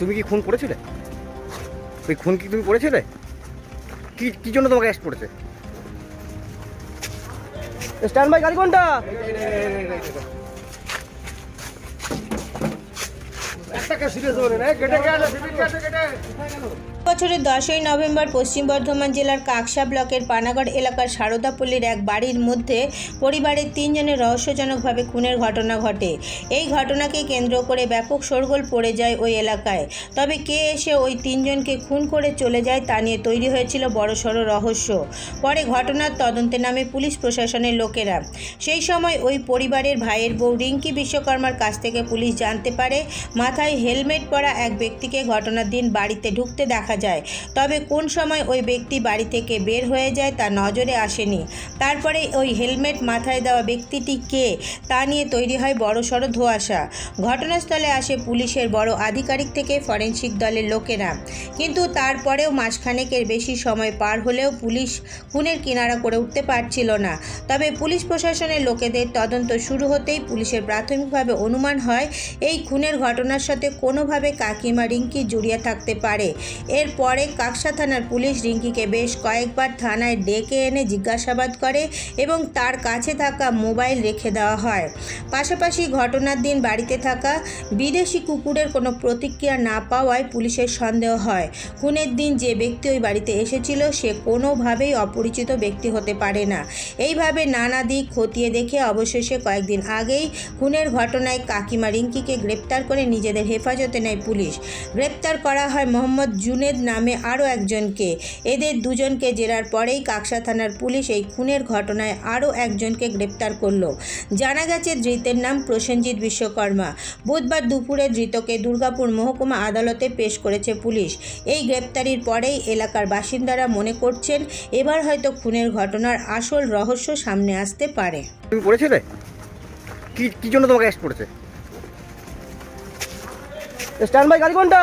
তুমি কি খুন করেছিলে? ওই খুন কি তুমি করেছিলে? কি কি জন্য তোমাকে অ্যারেস্ট করেছে? স্ট্যান্ড বাই গাড়ি কোনটা বছরের দশই নভেম্বর পশ্চিম বর্ধমান জেলার কাকসা ব্লকের পানাগড় এলাকার সারদাপল্লীর এক বাড়ির মধ্যে পরিবারের তিনজনের রহস্যজনকভাবে খুনের ঘটনা ঘটে। এই ঘটনাকে কেন্দ্র করে ব্যাপক শোরগোল পড়ে যায় ওই এলাকায়। তবে কে এসে ওই তিনজনকে খুন করে চলে যায় তা নিয়ে তৈরি হয়েছিল বড়সড় রহস্য। পরে ঘটনার তদন্তে নামে পুলিশ প্রশাসনের লোকেরা। সেই সময় ওই পরিবারের ভাইয়ের বউ রিঙ্কি বিশ্বকর্মার কাছ থেকে পুলিশ জানতে পারে, মাথায় হেলমেট পরা এক ব্যক্তিকে ঘটনার দিন বাড়িতে ঢুকতে দেখা যায়। তবে কোন সময় ওই ব্যক্তি বাড়ি থেকে বের হয়ে যায় তা নজরে আসেনি। তারপরে ওই হেলমেট মাথায় দেওয়া ব্যক্তিটি কে তা নিয়ে তৈরি হয় বড়সড় ধোঁয়াশা। ঘটনাস্থলে আসে পুলিশের বড় আধিকারিক থেকে ফরেনসিক দলের লোকেরা। কিন্তু তারপরেও মাসখানেকের বেশি সময় পার হলেও পুলিশ খুনের কিনারা করে উঠতে পারছিল না। তবে পুলিশ প্রশাসনের লোকেদের তদন্ত শুরু হতেই পুলিশের প্রাথমিকভাবে অনুমান হয়, এই খুনের ঘটনার সাথে কোনোভাবে কাকিমা রিঙ্কি জড়িয়ে থাকতে পারে। এরপরে কাকসা থানার পুলিশ রিঙ্কিকে বেশ কয়েকবার থানায় ডেকে এনে জিজ্ঞাসাবাদ করে এবং তার কাছে থাকা মোবাইল রেখে দেওয়া হয়। পাশাপাশি ঘটনার দিন বাড়িতে থাকা বিদেশি কুকুরের কোনো প্রতিক্রিয়া না পাওয়ায় পুলিশের সন্দেহ হয়। খুনের দিন যে ব্যক্তি ওই বাড়িতে এসেছিল, সে কোনোভাবেই অপরিচিত ব্যক্তি হতে পারে না। এইভাবে নানা দিক খতিয়ে দেখে অবশেষে কয়েকদিন আগেই খুনের ঘটনায় কাকিমা রিঙ্কিকে গ্রেপ্তার করে নিজেদের হেফাজতে নেয় পুলিশ। গ্রেপ্তার করা হয় মোহাম্মদ জুনেদ নামে আরও একজনকে এদের দুজনকে জেরার পরেই কাকসা থানার পুলিশ এই খুনের ঘটনায় আরও একজনকে গ্রেপ্তার করল জানা গেছে ধৃতের নাম প্রসেনজিৎ বিশ্বকর্মা বুধবার দুপুরে ধৃতকে দুর্গাপুর মহকুমা আদালতে পেশ করেছে পুলিশ এই গ্রেপ্তারির পরেই এলাকার বাসিন্দারা মনে করছেন এবার হয়তো খুনের ঘটনার আসল রহস্য সামনে আসতে পারে তুমি কি কি জন্য তোমাকে অ্যারেস্ট করেছে স্ট্যান্ড বাই গাড়ি কোনটা